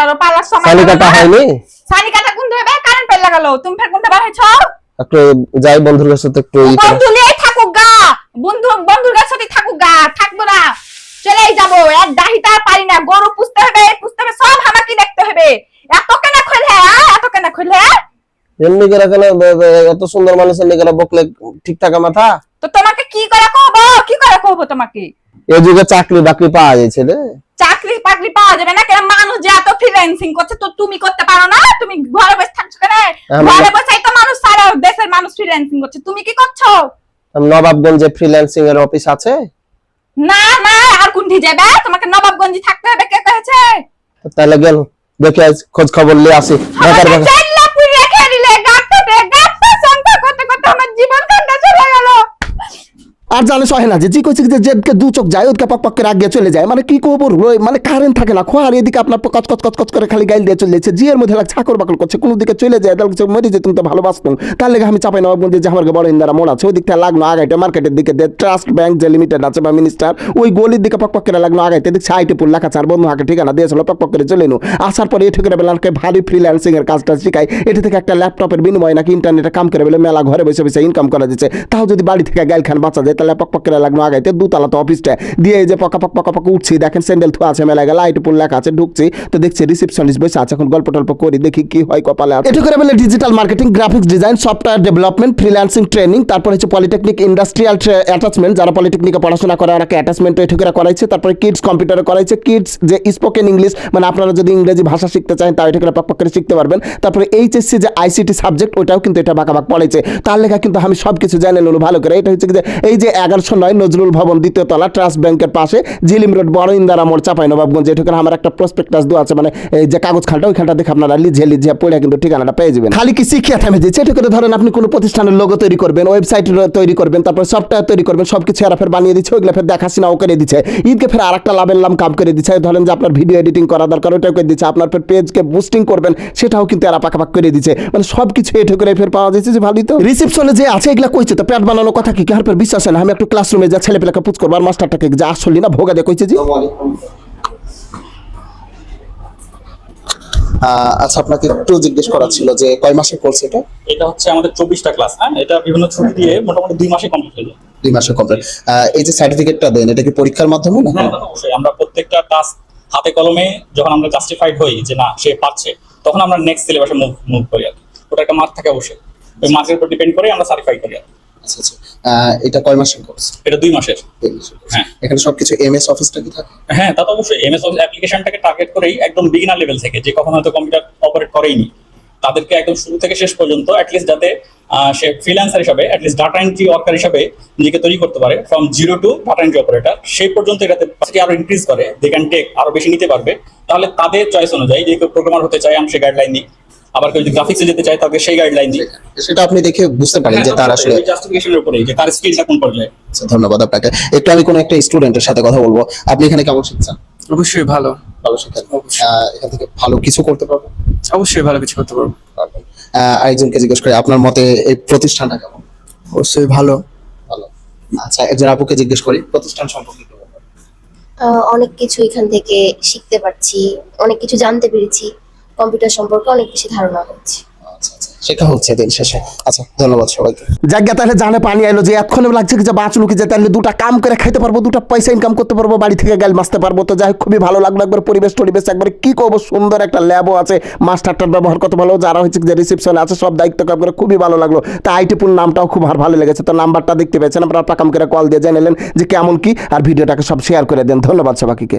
করো পালার সময় সানি কাটা হয়নি? সানি কাটা কোন ধরে কারেন্ট পেল লাগালো তুমি ফের কোনটা বার হয়েছো? একটু যাই বন্ধুর কাছে তো একটু বন্ধু নিয়ে থাকুক গা। বন্ধু বন্ধুর কাছে থাকুক গা। থাকব না। চলেই যাব। এক দাহিতা পারি না। গরু পুষতে হবে পুষতে হবে সব আমাকে দেখতে হবে। এত কেন খোলে এত কেন খোলে এমনি করে কেন এত সুন্দর মানুষের নিকে বকলে ঠিক থাকা মাথা? তো তোমাকে কি করে কহবো কি করে কহবো তোমাকে? এ যুগে চাকরি বাকরি পাওয়া যাচ্ছে রে। চাকরি বাকরি পাওয়া যাবে না মানুষ ফ্রিল্যান্সিং করছে তো তুমি করতে পারো না? তুমি ঘরে বসে থাকছো কেন? ঘরে বসে তো মানুষ সারা দেশের মানুষ ফ্রিল্যান্সিং করছে। তুমি কি করছ? নবাবগঞ্জে ফ্রিল্যান্সিং এর অফিস আছে। না না আর কোনটি যাবে? তোমাকে নবাবগঞ্জে থাকতে হবে কে কয়েছে? তাহলে গেল দেখে খোঁজ খবর নিয়ে আসি। জানে সহে না যে জি কইছে যে জেদকে দু চোখ যায় ওদিকে পক পক করে আগে চলে যায়। মানে কি ওই মানে কারেন্ট থাকে না, খোয়ার এদিকে আপনার কচ কচ কচ কচ করে খালি গাইল দিয়ে চলে যাচ্ছে। জিয়ের মধ্যে লাগছে চাকর বাকর করছে, কোনো দিকে চলে যায়, তাহলে মরে যেতুম তো ভালোবাসতুম তার লেগে আমি চাপাই নবাবগঞ্জে যে আমার বড় ইন্দারা মোড় আছে ওই দিকটা লাগল আগাইতে মার্কেটের দিকে দে ট্রাস্ট ব্যাংক যে লিমিটেড আছে বা মিনিস্টার ওই গলির দিকে পক পক করে লাগল আগাইতে। দেখছি আইটি পুল লেখা চার বন্ধু হাকে ঠিকানা দিয়েছিল পক পক করে চলে নু আসার পরে এঠে করে বেলাকে ভারী ফ্রিল্যান্সিং এর কাজটা শিখাই। এটা থেকে একটা ল্যাপটপের বিনিময়ে নাকি ইন্টারনেটে কাম করে বলে মেলা ঘরে বসে বসে ইনকাম করা যাচ্ছে। তাও যদি বাড়ি থেকে গাইল খান বাঁচা যায়, তাহলে পক পক করে লাগল আগাইতে, দুতলা তো অফিসটা দিয়ে এই যে পকা পক পকা পক উঠছি, দেখেন স্যান্ডেল থু আছে মেলা গেলা আইটি পুল লেখা আছে, ঢুকছি। তো দেখছি রিসেপশনিস্ট বসে আছে, এখন গল্প টল্প করি, দেখি কি হয় কপালে। এটা করে বলে digital marketing graphics design software development freelancing training তারপর হচ্ছে পলিটেকনিক ইন্ডাস্ট্রিয়াল অ্যাটাচমেন্ট যারা পলিটেকনিকে পড়াশোনা করে, ওরা অ্যাটাচমেন্ট এটা করে করাইছে? তারপরে কিডস কম্পিউটারে করাইছে। কিডস যে স্পোকেন ইংলিশ মানে আপনারা যদি ইংরেজি ভাষা শিখতে চান তা এটা করে পক পক করে শিখতে পারবেন। তারপরে এইচএসসি যে আইসিটি সাবজেক্ট ওটাও কিন্তু এটা বাঁকা বাঁক পড়াইছে। তার লেখা কিন্তু আমি সব কিছু জানি ভালো করে। এটা হচ্ছে যে, এই যে এগারোশো নয় নজরুল ভবন দ্বিতীয় তলা ট্রাস্ট ব্যাংকের পাশে জিলিম রোড, বড় ইন্দারা মোড় চাপাই নবাবগঞ্জ এটা করে আমার একটা প্রসপেক্টাস দেওয়া আছে মানে এই যে কাগজ খালটা, ওইখানটা দেখে আপনারা লিঝে লিঝে পড়ে কিন্তু ঠিকানাটা পেয়ে যাবেন। খালি কি শিখিয়া থামে দিচ্ছে এটা করে ধরেন আপনি কোনো প্রতিষ্ঠানের লোগো তৈরি করবেন ওয়েবসাইট তৈরি করবেন, তারপর সফটওয়্যার তৈরি করবেন সব কিছু এরা ফের বানিয়ে দিচ্ছে, ওইগুলো ফের দেখাশোনাও করে দিচ্ছে। ঈদকে ফের আর একটা লাভের লাম কাম করে দিচ্ছে। ধরেন যে আপনার ভিডিও এডিটিং করা দরকার ওটাও করে দিচ্ছে। আপনার ফের পেজকে বুস্টিং করবেন, সেটাও কিন্তু এরা পাকাপাক করে দিচ্ছে। মানে সব কিছু এটা করে ফের পাওয়া যাচ্ছে যে ভালোই তো। রিসেপশনে যে আছে, এগুলো কইছে তো প্যাট বানানোর কথা কি? কার ফের বিশ্বাস হয় না? আমি একটু ক্লাসরুমে যা ছেলে পেলাকে পুচ করব আর মাস্টারটাকে যা আসলি না ভোগা দিয়ে কইছে আহ, আচ্ছা আপনাকে একটু জিজ্ঞেস করা ছিল যে কয় মাসের কোর্স এটা? এটা হচ্ছে আমাদের চব্বিশটা ক্লাস হ্যাঁ? এটা বিভিন্ন ছুটি দিয়ে মোটামুটি দুই মাসে কমপ্লিট হয়ে যায়। দুই মাসের কমপ্লিট এই যে সার্টিফিকেটটা দেন এটা কি পরীক্ষার মাধ্যমে না না, না, অবশ্যই। আমরা প্রত্যেকটা টাস্ক হাতে কলমে যখন আমরা জাস্টিফাইড হই যে না সে পারছে তখন আমরা নেক্সট সিলেবাসে মুভ মুভ করি আর কি। ওটা একটা মার্ক থাকে অবশ্যই। ওই মার্কের উপর ডিপেন্ড করে আমরা সার্টিফাই করি আর কি। আচ্ছা আচ্ছা। এটা কয় মাসের কোর্স এটা দুই মাসের। হ্যাঁ। এখানে সবকিছু এমএস অফিসটা কি থাকে? হ্যাঁ তা তো অবশ্যই এমএস অফিস অ্যাপ্লিকেশনটাকে টার্গেট করেই একদম বিগিনার লেভেল থেকে যে কখন হয়তো কম্পিউটার অপারেট করেইনি। তাদেরকে একদম শুরু থেকে শেষ পর্যন্ত অ্যাটলিস্ট যাতে সে ফ্রিল্যান্সার হিসাবে at least data entry worker হিসাবে নিজেকে তৈরি করতে পারে from zero to data entry operator সেই পর্যন্ত এটাতে আরও ইনক্রিজ করে দে ক্যান টেক আরও বেশি নিতে পারবে। তাহলে তাদের চয়েস অনুযায়ী যে কেউ প্রোগ্রামার হতে চায় আমি সেই গাইডলাইন দিই আবার কেউ যদি গ্রাফিক্সে যেতে চায় তাকে সেই গাইডলাইন দিই সেটা আপনি দেখে বুঝতে পারেন যে তার আসলে জাস্টিফিকেশনের উপরেই যে তার স্কিলটা কোন পর্যায়ে? আচ্ছা, ধন্যবাদ আপনাকে। একটু আমি কোনো একটা স্টুডেন্টের সাথে কথা বলব। আপনি এখানে কেমন শিখছেন? অবশ্যই ভালো। ভালো শিখেন আহ, এখান থেকে ভালো কিছু করতে পারবেন অবশ্যই ভালো কিছু করতে পারব। আরেকজনকে জিজ্ঞেস করি আপনার মতে এই প্রতিষ্ঠানটা কেমন? অবশ্যই ভালো। ভালো। আচ্ছা একজন আপুকে জিজ্ঞেস করি প্রতিষ্ঠান সম্পর্কে আহ, অনেক কিছু এখান থেকে শিখতে পারছি অনেক কিছু জানতে পেরেছি। কম্পিউটার সম্পর্কে অনেক বেশি ধারণা হচ্ছে। আচ্ছা আচ্ছা। শেখা হচ্ছে দিন শেষে। আচ্ছা ধন্যবাদ সবাইকে। জায়গা তাহলে জানে পানি আইলো যে এতক্ষণে লাগছে যে বাঁচলো কি যে তাহলে দুটা কাম করে খাইতে পারব দুটা পয়সা ইনকাম করতে পারব বাড়ি থেকে গেল মাসতে পারব। তো যাই হোক, খুবই ভালো লাগল একবার পরিবেশ টরিবেশ একবার কি করব সুন্দর একটা ল্যাবও আছে মাস্টারটার ব্যবহার কত ভালো। যারা হচ্ছে যে রিসেপশনে আছে সব দায়িত্ব কাম করে খুবই ভালো লাগল। তা আইটিপুর নামটাও খুব আর ভালো লেগেছে। তো নাম্বারটা দেখতে পেয়েছেন আপনারা কাম করে কল দিয়ে জেনে জানালেন যে কেমন কি আর ভিডিওটাকে সব শেয়ার করে দেন। ধন্যবাদ সবাইকে।